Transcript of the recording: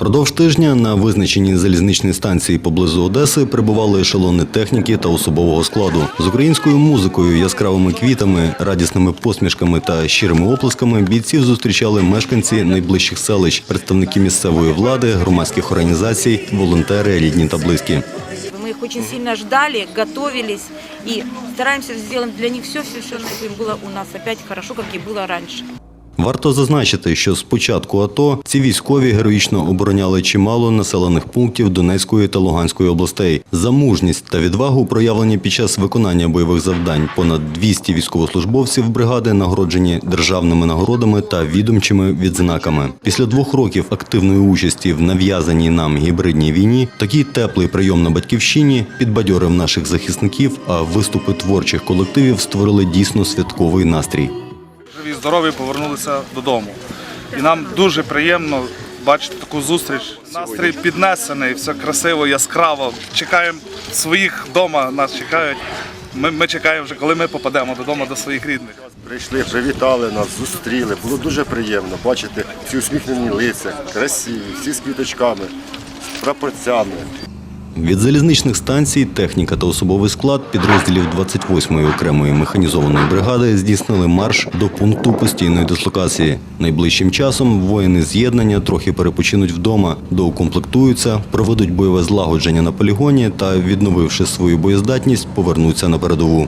Продовж тижня на визначеній залізничній станції поблизу Одеси прибували ешелони техніки та особового складу. З українською музикою, яскравими квітами, радісними посмішками та щирими оплесками бійців зустрічали мешканці найближчих селищ, представники місцевої влади, громадських організацій, волонтери, рідні та близькі. Мы их очень сильно ждали, готовились и стараемся сделать для них все, все, все, чтобы им было у нас опять хорошо, как и было раньше. Варто зазначити, що з початку АТО ці військові героїчно обороняли чимало населених пунктів Донецької та Луганської областей. За мужність та відвагу проявлені під час виконання бойових завдань. Понад 200 військовослужбовців бригади нагороджені державними нагородами та відомчими відзнаками. Після двох років активної участі в нав'язаній нам гібридній війні такий теплий прийом на батьківщині підбадьорив наших захисників, а виступи творчих колективів створили дійсно святковий настрій. Здорові повернулися додому. І нам дуже приємно бачити таку зустріч. Настрій піднесений, все красиво, яскраво. Чекаємо своїх вдома, нас чекають. Ми, ми чекаємо вже, коли ми попадемо додому до своїх рідних. Прийшли, привітали нас, зустріли. Було дуже приємно бачити всі усміхнені лиця, красиві, всі з квіточками, з прапорцями. Від залізничних станцій техніка та особовий склад підрозділів 28-ї окремої механізованої бригади здійснили марш до пункту постійної дислокації. Найближчим часом воїни з'єднання трохи перепочинуть вдома, доукомплектуються, проведуть бойове злагодження на полігоні та, відновивши свою боєздатність, повернуться на передову.